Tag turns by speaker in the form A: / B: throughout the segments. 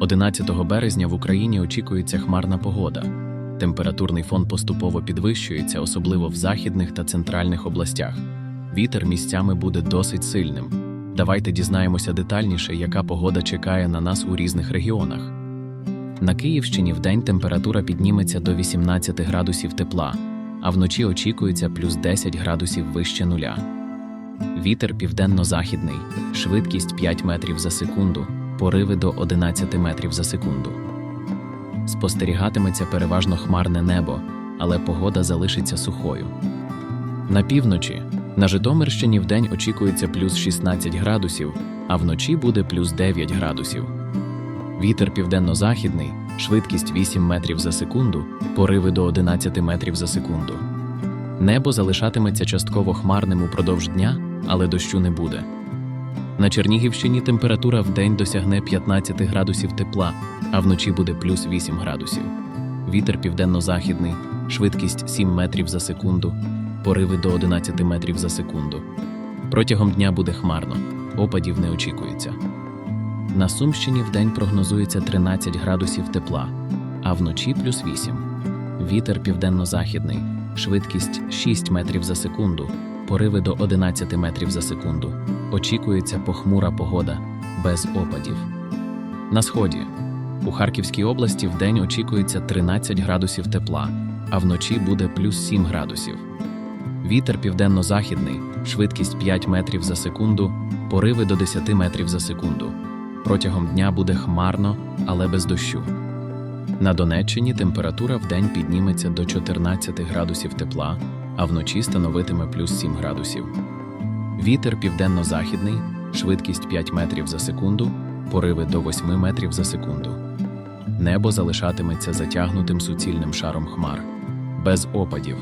A: 11 березня в Україні очікується хмарна погода. Температурний фон поступово підвищується, особливо в західних та центральних областях. Вітер місцями буде досить сильним. Давайте дізнаємося детальніше, яка погода чекає на нас у різних регіонах. На Київщині вдень температура підніметься до 18 градусів тепла, а вночі очікується плюс 10 градусів вище нуля. Вітер південно-західний, швидкість 5 метрів за секунду, пориви до 11 метрів за секунду. Спостерігатиметься переважно хмарне небо, але погода залишиться сухою. На півночі на Житомирщині вдень очікується плюс 16 градусів, а вночі буде плюс 9 градусів. Вітер південно-західний, швидкість 8 метрів за секунду, пориви до 11 метрів за секунду. Небо залишатиметься частково хмарним упродовж дня, але дощу не буде. На Чернігівщині температура вдень досягне 15 градусів тепла, а вночі буде плюс 8 градусів. Вітер південно-західний, швидкість 7 метрів за секунду, пориви до 11 метрів за секунду. Протягом дня буде хмарно, опадів не очікується. На Сумщині вдень прогнозується 13 градусів тепла, а вночі плюс 8. Вітер південно-західний, швидкість 6 метрів за секунду, пориви до 11 метрів за секунду. Очікується похмура погода, без опадів. На сході. У Харківській області вдень очікується 13 градусів тепла, а вночі буде плюс 7 градусів. Вітер південно-західний, швидкість 5 метрів за секунду, пориви до 10 метрів за секунду. Протягом дня буде хмарно, але без дощу. На Донеччині температура вдень підніметься до 14 градусів тепла, а вночі становитиме плюс 7 градусів. Вітер південно-західний, швидкість 5 метрів за секунду, пориви до 8 метрів за секунду. Небо залишатиметься затягнутим суцільним шаром хмар, без опадів.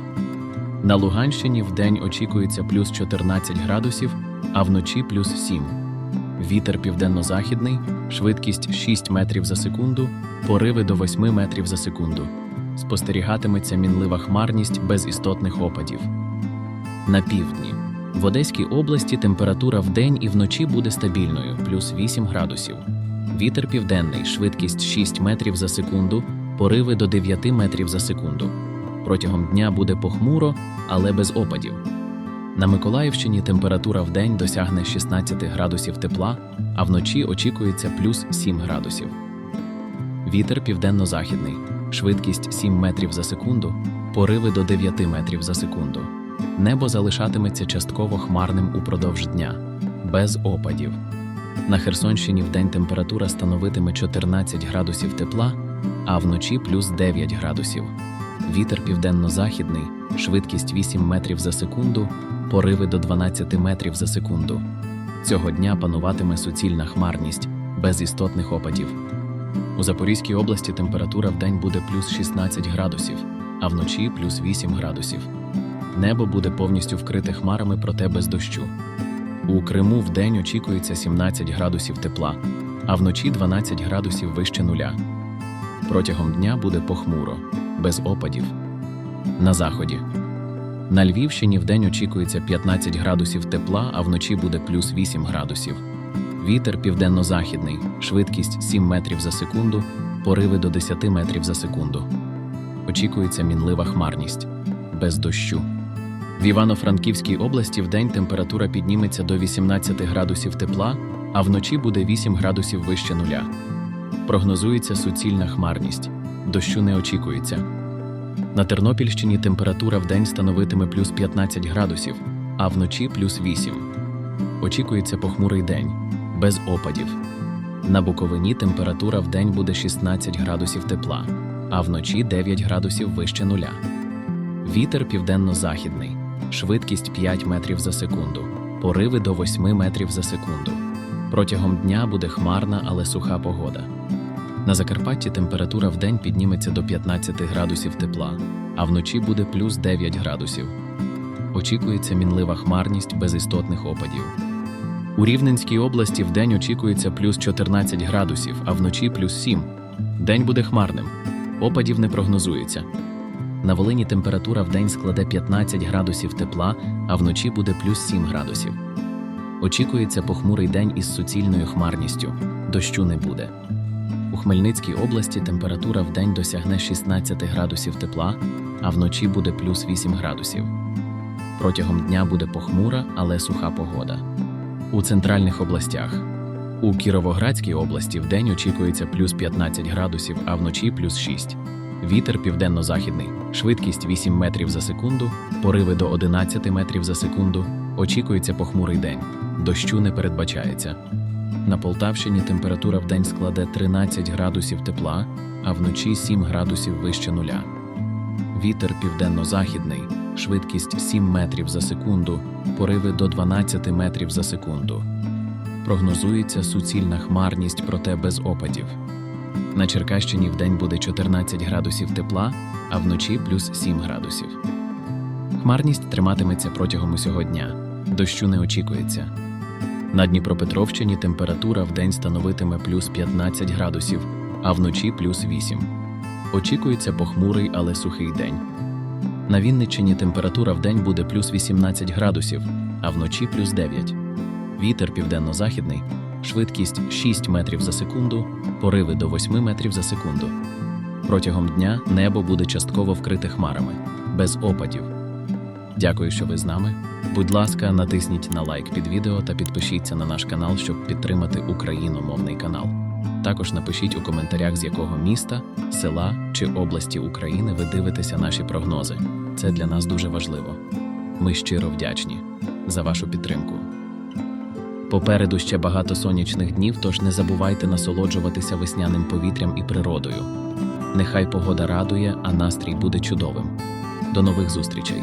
A: На Луганщині вдень очікується плюс 14 градусів, а вночі плюс 7. Вітер південно-західний, швидкість 6 метрів за секунду, пориви до 8 метрів за секунду. Спостерігатиметься мінлива хмарність без істотних опадів. На півдні. В Одеській області температура вдень і вночі буде стабільною плюс 8 градусів. Вітер південний, швидкість 6 метрів за секунду, пориви до 9 метрів за секунду. Протягом дня буде похмуро, але без опадів. На Миколаївщині температура вдень досягне 16 градусів тепла, а вночі очікується плюс 7 градусів. Вітер південно-західний, швидкість 7 метрів за секунду, пориви до 9 метрів за секунду. Небо залишатиметься частково хмарним упродовж дня, без опадів. На Херсонщині вдень температура становитиме 14 градусів тепла, а вночі плюс 9 градусів. Вітер південно-західний, швидкість 8 метрів за секунду, пориви до 12 метрів за секунду. Цього дня пануватиме суцільна хмарність, без істотних опадів. У Запорізькій області температура вдень буде плюс 16 градусів, а вночі плюс 8 градусів. Небо буде повністю вкрите хмарами, проте без дощу. У Криму вдень очікується 17 градусів тепла, а вночі 12 градусів вище нуля. Протягом дня буде похмуро, без опадів. На заході. На Львівщині вдень очікується 15 градусів тепла, а вночі буде плюс 8 градусів. Вітер південно-західний, швидкість 7 метрів за секунду, пориви до 10 метрів за секунду. Очікується мінлива хмарність, без дощу. В Івано-Франківській області вдень температура підніметься до 18 градусів тепла, а вночі буде 8 градусів вище нуля. Прогнозується суцільна хмарність, дощу не очікується. На Тернопільщині температура вдень становитиме плюс 15 градусів, а вночі плюс 8. Очікується похмурий день, без опадів. На Буковині температура вдень буде 16 градусів тепла, а вночі 9 градусів вище нуля. Вітер південно-західний, швидкість 5 метрів за секунду, пориви до 8 метрів за секунду. Протягом дня буде хмарна, але суха погода. На Закарпатті температура вдень підніметься до 15 градусів тепла, а вночі буде плюс 9 градусів. Очікується мінлива хмарність без істотних опадів. У Рівненській області вдень очікується плюс 14 градусів, а вночі плюс 7. День буде хмарним. Опадів не прогнозується. На Волині температура вдень складе 15 градусів тепла, а вночі буде плюс 7 градусів. Очікується похмурий день із суцільною хмарністю. Дощу не буде. У Хмельницькій області температура в день досягне 16 градусів тепла, а вночі буде плюс 8 градусів. Протягом дня буде похмура, але суха погода. У центральних областях. У Кіровоградській області вдень очікується плюс 15 градусів, а вночі плюс 6. Вітер південно-західний, швидкість 8 метрів за секунду, пориви до 11 метрів за секунду. Очікується похмурий день. Дощу не передбачається. На Полтавщині температура вдень складе 13 градусів тепла, а вночі 7 градусів вище нуля. Вітер південно-західний, швидкість 7 метрів за секунду, пориви до 12 метрів за секунду. Прогнозується суцільна хмарність, проте без опадів. На Черкащині вдень буде 14 градусів тепла, а вночі плюс 7 градусів. Хмарність триматиметься протягом усього дня. Дощу не очікується. На Дніпропетровщині температура вдень становитиме плюс 15 градусів, а вночі плюс 8. Очікується похмурий, але сухий день. На Вінниччині температура вдень буде плюс 18 градусів, а вночі плюс 9. Вітер південно-західний, швидкість 6 метрів за секунду, пориви до 8 метрів за секунду. Протягом дня небо буде частково вкрите хмарами, без опадів. Дякую, що ви з нами. Будь ласка, натисніть на лайк під відео та підпишіться на наш канал, щоб підтримати україномовний канал. Також напишіть у коментарях, з якого міста, села чи області України ви дивитеся наші прогнози. Це для нас дуже важливо. Ми щиро вдячні за вашу підтримку. Попереду ще багато сонячних днів, тож не забувайте насолоджуватися весняним повітрям і природою. Нехай погода радує, а настрій буде чудовим. До нових зустрічей!